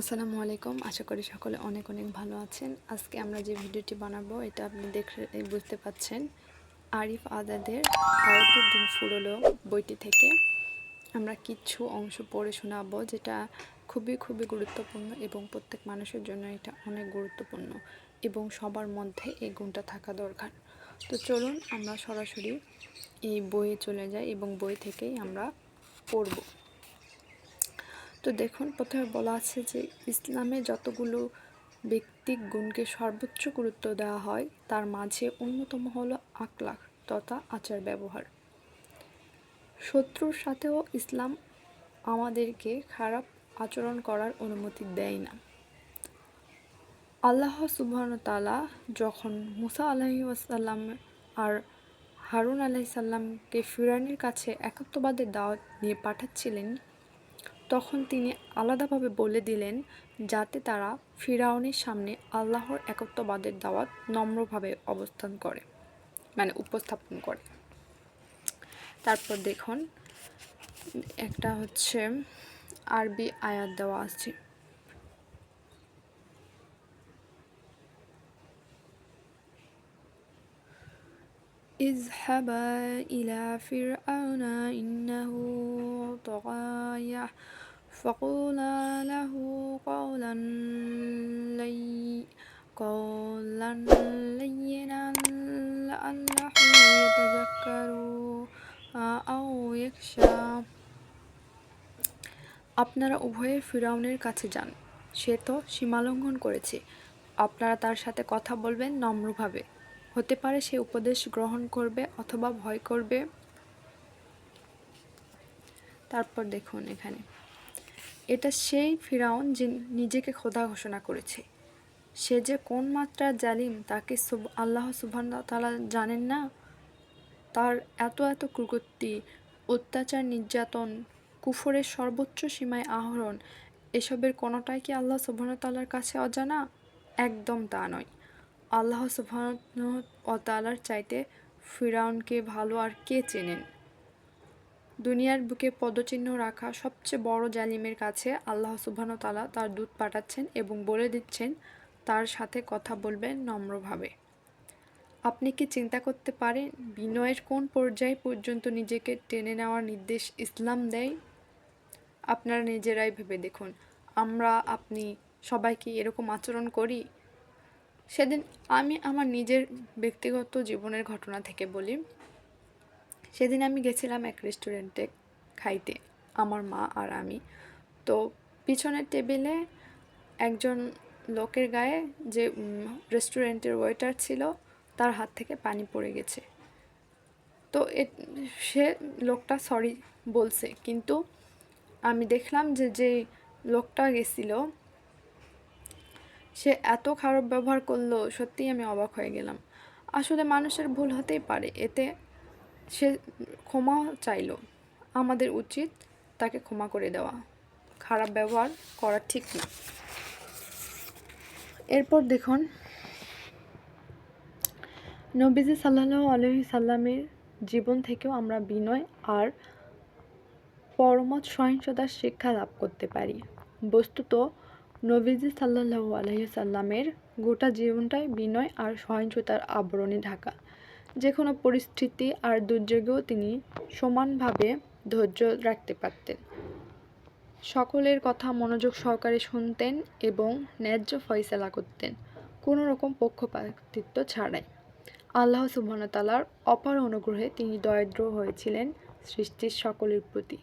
আসসালামু আলাইকুম। আশা করি সকলে অনেক অনেক ভালো আছেন। আজকে আমরা যে ভিডিওটি বানাবো, এটা আপনি দেখে বুঝতে পাচ্ছেন। আরিফ আজাদের ভারতের দিন ফুরলো বইটি থেকে। আমরা কিছু অংশ পড়ে শোনাবো, যেটা খুবই খুবই গুরুত্বপূর্ণ এবং প্রত্যেক মানুষের জন্য এটা অনেক গুরুত্বপূর্ণ এবং সবার মধ্যে এই গুণটা থাকা দরকার। তো চলুন আমরা সরাসরি এই বইয়ে চলে যাই এবং বই থেকেই আমরা পড়ব। তো দেখুন, প্রথমে বলা আছে যে ইসলামে যতগুলো ব্যক্তিক গুণকে সর্বোচ্চ গুরুত্ব দেওয়া হয়, তার মাঝে অন্যতম হলো আকলাক তথা আচার ব্যবহার। শত্রুর সাথেও ইসলাম আমাদেরকে খারাপ আচরণ করার অনুমতি দেয় না। আল্লাহ সুবাহতালা যখন মুসা আলাহি ওয়াসাল্লাম আর হারুন আলাইসাল্লামকে ফিরানির কাছে একাত্মবাদের দাওয়াত নিয়ে পাঠাচ্ছিলেন তখন তিনি আলাদাভাবে বলে দিলেন যাতে তারা ফিরাউনের সামনে আল্লাহর একত্ববাদের দাওয়াত নম্রভাবে অবস্থান করে মানে উপস্থাপন করে। তারপর দেখুন, একটা হচ্ছে আরবি আয়াত দেওয়া আছে। اذهبا إلى فرعون إنه طغى فقولا له قولا لي قولا لينا لعله يتذكر أو يخشى আপনারা উভয়ে ফিরাউনের কাছে যান সে তো সীমালঙ্ঘন করেছে আপনারা তার সাথে কথা বলবেন নম্রভাবে হতে পারে সে উপদেশ গ্রহণ করবে অথবা ভয় করবে। তারপর দেখুন এখানে। এটা সেই ফিরাউন যে নিজেকে খোদা ঘোষণা করেছে। সে যে কোন মাত্রার জালিম তাকে আল্লাহ সুবহান জানেন না? তার এত এত কুকর্তি অত্যাচার, নির্যাতন, কুফরের সর্বোচ্চ সীমায় আহরণ, এসবের কোনোটাই কি আল্লাহ সুবহানতালার কাছে অজানা? একদম তা নয়। আল্লাহ সুবহানার চাইতে ফিরাউনকে ভালো আর কে চেনেন? দুনিয়ার বুকে পদচিহ্ন রাখা সবচেয়ে বড় জালিমের কাছে আল্লাহ সুবহানতালা তার দূত পাঠাচ্ছেন এবং বলে দিচ্ছেন, তার সাথে কথা বলবেন নম্রভাবে। আপনি কি চিন্তা করতে পারেন, বিনয়ের কোন পর্যায় পর্যন্ত নিজেকে টেনে নেওয়ার নির্দেশ ইসলাম দেয়? আপনারা নিজেরাই ভেবে দেখুন, আমরা, আপনি সবাইকে এরকম আচরণ করি? সেদিন আমি আমার নিজের ব্যক্তিগত জীবনের ঘটনা থেকে বলি। সেদিন আমি গেছিলাম এক রেস্টুরেন্টে খাইতে, আমার মা আর আমি। তো পিছনের টেবিলে একজন লোকের গায়ে যে রেস্টুরেন্টের ওয়েটার ছিল, তার হাত থেকে পানি পড়ে গেছে। তো এ, সে লোকটা সরি বলছে, কিন্তু আমি দেখলাম যে যে লোকটা গেছিল সে এত খারাপ ব্যবহার করল, সত্যিই আমি অবাক হয়ে গেলাম। আসলে মানুষের ভুল হতেই পারে, এতে সে ক্ষমা চাইল। আমাদের উচিত তাকে ক্ষমা করে দেওয়া। খারাপ ব্যবহার করা ঠিক না। এরপর দেখুন, নবীজি সাল্লাহ আলহি সাল্লামের জীবন থেকেও আমরা বিনয় আর পরমত সহিংসতার শিক্ষা লাভ করতে পারি। বস্তুত নবীজি সাল্লাহু আলহিসাল্লামের গোটা জীবনটাই বিনয় আর সহিংসতার আবরণে ঢাকা। যে কোনো পরিস্থিতি আর দুর্যোগেও তিনি সমানভাবে ধৈর্য রাখতে পারতেন। সকলের কথা মনোযোগ সহকারে শুনতেন এবং ন্যায্য ফয়সালা করতেন। কোনো রকম পক্ষপাতিত্ব ছাড়াই। আল্লাহ সুবহানতালার অপার অনুগ্রহে তিনি দরিদ্র হয়েছিলেন সৃষ্টির সকলের প্রতি।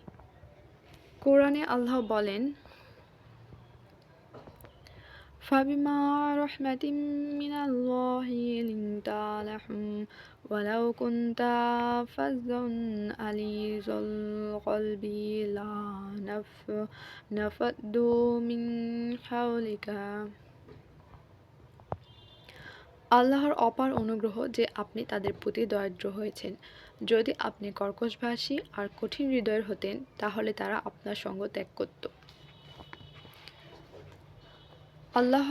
কোরআনে আল্লাহ বলেন فبما رحمة من الله لنت لهم ولو كنت فظا غليظ القلب لانفضوا من حولك আল্লাহর অপার অনুগ্রহ যে আপনি তাদের প্রতি দরিদ্র হয়েছেন যদি আপনি কর্কশভাষী আর কঠিন হৃদয়ের হতেন তাহলে তারা আপনার সঙ্গ ত্যাগ করত আল্লাহ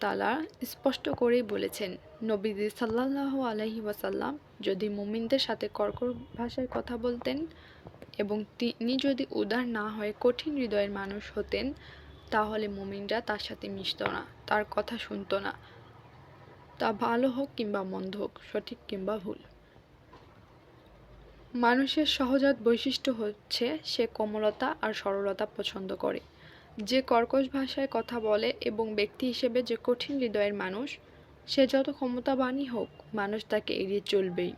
তালা স্পষ্ট করেই বলেছেন, নবীজি সাল্লাহ আলহি ওয়াসাল্লাম যদি মুমিনদের সাথে কর্কর ভাষায় কথা বলতেন এবং তিনি যদি উদার না হয়ে, কঠিন হৃদয়ের মানুষ হতেন, তাহলে মুমিনরা তার সাথে মিশত না, তার কথা শুনত না। তা ভালো হোক কিংবা মন্দ হোক, সঠিক কিংবা ভুল। মানুষের সহজাত বৈশিষ্ট্য হচ্ছে সে কোমলতা আর সরলতা পছন্দ করে। যে কর্কশ ভাষায় কথা বলে এবং ব্যক্তি হিসেবে যে কঠিন হৃদয়ের মানুষ, সে যত ক্ষমতাবানই হোক, মানুষ তাকে এড়িয়ে চলবেই।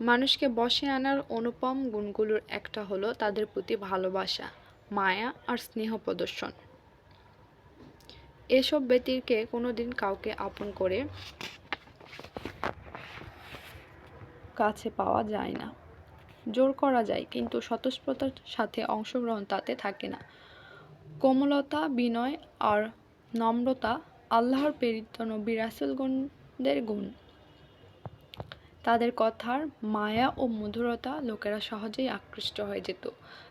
মানুষকে বসে আনার অনুপম গুণগুলোর একটা হলো তাদের প্রতি ভালোবাসা, মায়া আর স্নেহ প্রদর্শন। এসব ব্যক্তিকে কোনোদিন কাউকে আপন করে কাছে পাওয়া যায় না। জোর করা যায়, কিন্তু স্বতঃস্ফূর্তার সাথে অংশগ্রহণ তাতে থাকে না। কোমলতা, বিনয় আর নম্রতা আল্লাহর প্রেরিত নবী রাসুলগণদের গুণ। তাদের কথার মায়া ও মধুরতা লোকেরা সহজেই আকৃষ্ট হয়ে যেত।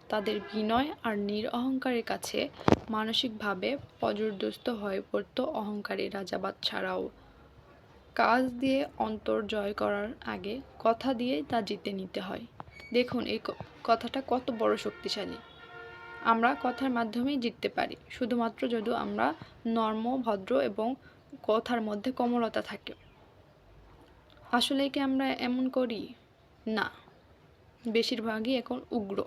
তাদের বিনয় আর নির অহংকারের কাছে মানসিকভাবে পর্যদস্ত হয়ে পড়তো অহংকারী রাজাবাদ ছাড়াও। কাজ দিয়ে অন্তর জয় করার আগে কথা দিয়েই তা জিতে নিতে হয়। দেখুন, এই কথাটা কত বড় শক্তিশালী। আমরা কথার মাধ্যমেই জিততে পারি। শুধুমাত্র যদি আমরা নর্ম, ভদ্র এবং কথার মধ্যে কোমলতা থাকে। আসলে কি আমরা এমন করি? না। বেশিরভাগই এখন উগ্র।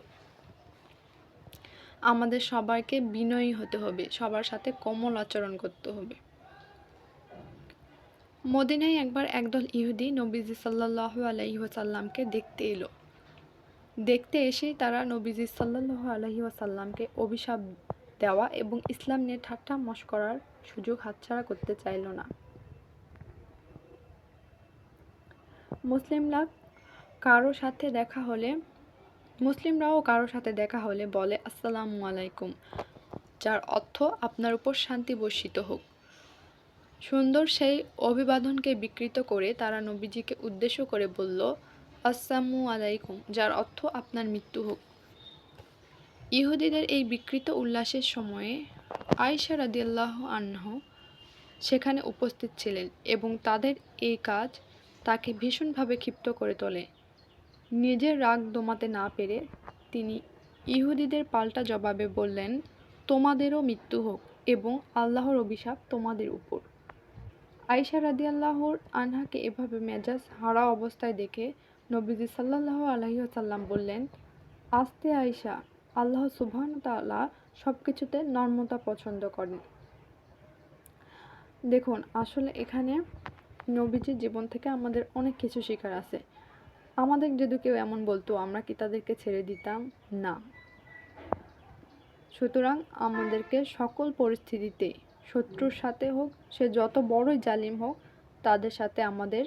আমাদের সবাইকে বিনয়ী হতে হবে, সবার সাথে কোমল আচরণ করতে হবে। মদিনায় একবার একদল ইহুদি নবীজি সাল্লাহ আলাইহি ওয়াসাল্লামকে দেখতে এলো। দেখতে এসেই তারা নবীজি সাল্লাহ আলহি ওয়াসাল্লামকে অভিশাপ দেওয়া এবং ইসলাম নিয়ে ঠাট্টা মস্করার সুযোগ হাতছাড়া করতে চাইল না। মুসলিমরা কারও সাথে দেখা হলে, মুসলিমরাও কারও সাথে দেখা হলে বলে, আসসালামু আলাইকুম। যার অর্থ, আপনার উপর শান্তি বর্ষিত হোক। সুন্দর সেই অভিবাদনকে বিকৃত করে তারা নবীজিকে উদ্দেশ্য করে বলল আসসালামু আলাইকুম, যার অর্থ আপনার মৃত্যু হোক। ইহুদিদের এই বিকৃত উল্লাসের সময়ে আয়সা রাদিয়াল্লাহ আনহ সেখানে উপস্থিত ছিলেন এবং তাদের এই কাজ তাকে ভীষণভাবে ক্ষিপ্ত করে তোলে। নিজের রাগ দমাতে না পেরে তিনি ইহুদিদের পাল্টা জবাবে বললেন, তোমাদেরও মৃত্যু হোক এবং আল্লাহর অভিশাপ তোমাদের উপর। আয়সা রাদিয়াল্লাহর আনহাকে এভাবে মেজাজ হারা অবস্থায় দেখে নবীজি সাল্লাল্লাহু আলাইহি ওয়াসাল্লাম বললেন, আস্তে আয়সা আল্লাহ সুবহান তাআলা সব কিছুতে নর্মতা পছন্দ করেন। দেখুন, আসলে এখানে নবীজির জীবন থেকে আমাদের অনেক কিছু শেখার আছে। আমাদের যদি কেউ এমন বলতো, আমরা কি তাদেরকে ছেড়ে দিতাম? না। সুতরাং আমাদেরকে সকল পরিস্থিতিতে, শত্রুর সাথে হোক, সে যত বড়ই জালিম হোক, তাদের সাথে আমাদের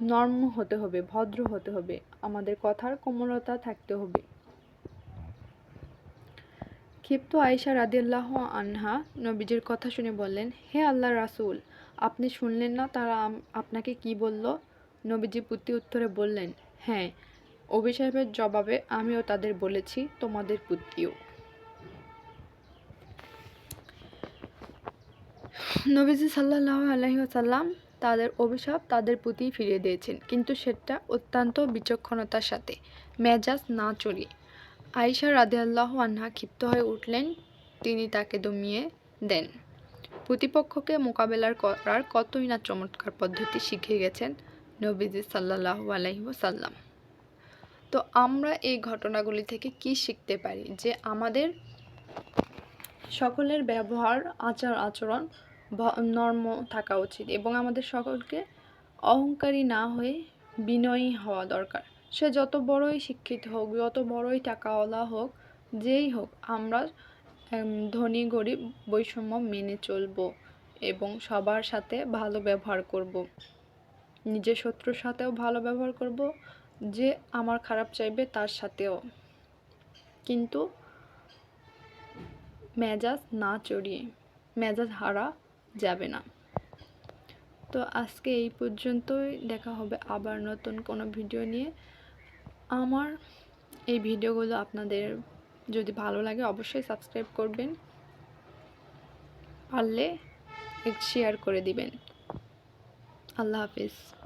নর্ম হতে হবে, ভদ্র হতে হবে। আমাদের কথার কোমলতা থাকতে হবে। ক্ষিপ্ত আয়েশা রাদিয়াল্লাহ আনহা নবীজির কথা শুনে বললেন, হে আল্লাহ রাসূল, আপনি শুনলেন না তারা আপনাকে কি বলল? নবীজি প্রতি উত্তরে বললেন হ্যাঁ অভিশাপের জবাবে আমিও তাদের বলেছি, তোমাদের পুত্রিও। নবীজি সাল্লাহ আলহিহাসাল্লাম তাদের অভিশাপ তাদের প্রতি ফিরিয়ে দিয়েছেন। কিন্তু সেটা অত্যন্ত বিচক্ষণতার সাথে। মেজাজ না চড়িয়ে আয়েশা রাদিয়াল্লাহু আনহা ক্ষিপ্ত হয়ে উঠলেন। তিনি তাকে দমিয়ে দেন। প্রতিপক্ষকে মোকাবেলার করার কতই না চমৎকার পদ্ধতি শিখে গেছেন নবীজি সাল্লাল্লাহু আলাইহি ওয়াসাল্লাম। তো আমরা এই ঘটনাগুলি থেকে কি শিখতে পারি? যে আমাদের সকলের ব্যবহার, আচার, আচরণ নর্ম থাকা উচিত এবং আমাদের সকলকে অহংকারী না হয়ে বিনয়ী হওয়া দরকার সে যত বড়ই শিক্ষিত হোক, যত বড়ই টাকাওয়ালা হোক, যেই হোক, আমরা ধনী, গরিব বৈষম্য মেনে চলবো এবং সবার সাথে ভালো ব্যবহার করব। নিজের শত্রুর সাথেও ভালো ব্যবহার করব, যে আমার খারাপ চাইবে তার সাথেও কিন্তু মেজাজ না চড়িয়ে, মেজাজ হারা যাবে না। তো আজকে এই পর্যন্তই। দেখা হবে আবার নতুন কোনো ভিডিও নিয়ে। আমার এই ভিডিওগুলো আপনাদের যদি ভালো লাগে অবশ্যই সাবস্ক্রাইব করবেন। পারলে শেয়ার করে দিবেন। আল্লাহ হাফিজ।